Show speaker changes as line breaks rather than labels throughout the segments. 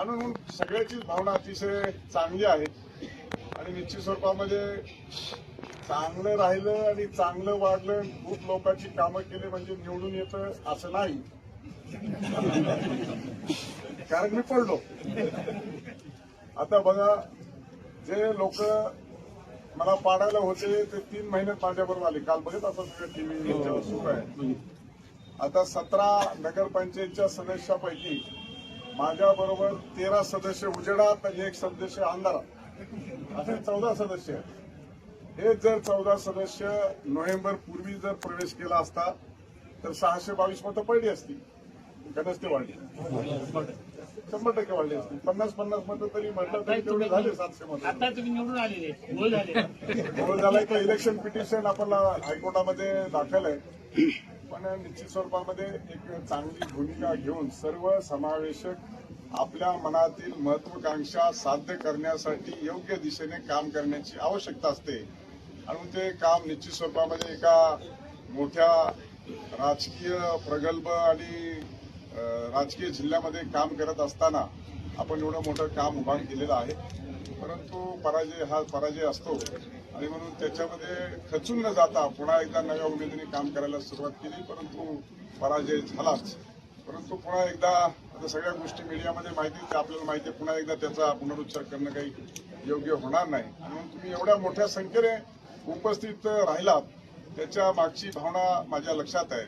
आणि म्हणून सगळ्याचीच भावना अतिशय चांगली आहे. आणि निश्चित स्वरूपामध्ये चांगलं राहिलं आणि चांगलं वाढलं खूप लोकांची कामं केली म्हणजे निवडून येतं असं नाही. कारण मी पडलो. आता बघा जे लोक मला पाडायला होते ते तीन महिन्यात माझ्याबरोबर आले. काल बघत असं सगळं टीव्ही सुरू आहे. आता सतरा नगरपंचायतच्या सदस्यापैकी माझ्या बरोबर तेरा सदस्य उजेडात आणि एक सदस्य अंधारात असे चौदा सदस्य आहेत. हे जर चौदा सदस्य नोव्हेंबर पूर्वी जर प्रवेश केला असता तर सहाशे बावीस मतं पडली असती. का नसते वाढली. शंभर टक्के वाढली असती. पन्नास पन्नास मतं तरी म्हटलं तरी तेवढे झाले सातशे मतं. झालाय का इलेक्शन पिटिशन आपल्याला हायकोर्टामध्ये दाखल आहे. पण निश्चित स्वरूपामध्ये एक चांगली भूमिका घेऊन सर्व समावेशक आपल्या मनातील महत्वाकांक्षा साध्य करण्यासाठी योग्य दिशेने काम करण्याची आवश्यकता असते. आणि ते काम निश्चित स्वरूपामध्ये एका मोठ्या राजकीय प्रगल्भ आणि राजकीय जिल्ह्यामध्ये काम करत असताना आपण एवढं मोठं काम उभा केलेलं आहे. परंतु पराजय हा पराजय असतो. आणि म्हणून त्याच्यामध्ये खचून न जाता पुन्हा एकदा नव्या उमेदीने काम करायला सुरुवात केली परंतु पराजय झालाच. परंतु पुन्हा एकदा आता सगळ्या गोष्टी मीडियामध्ये माहिती आपल्याला माहिती आहे पुन्हा एकदा त्याचा पुनरुच्चार करणं काही योग्य होणार नाही. म्हणून तुम्ही एवढ्या मोठ्या संख्येने उपस्थित राहिलात त्याच्या मागची भावना माझ्या लक्षात आहे.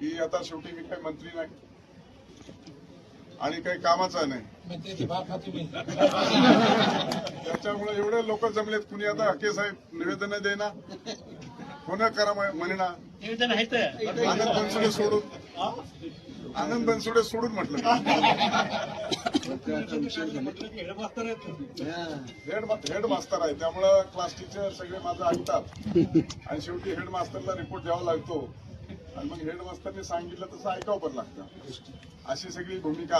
की आता शेवटी मी काही मंत्री नाही. आणि काही कामाचा नाही. त्याच्यामुळे एवढे लोक जमलेत कुणी आता हके साहेब निवेदन देना कोण करा म्हणेना? आनंद बनसोडे सोडून. आनंद बनसोडे सोडून म्हटलं. हेड हेड मास्तर आहे. त्यामुळं क्लास टीचर सगळे माझं ऐकतात. आणि शेवटी हेड मास्टरला रिपोर्ट द्यावा लागतो. आणि मग हेड मास्टरने सांगितलं तसं ऐकावं पण लागतं. अशी सगळी भूमिका आहे.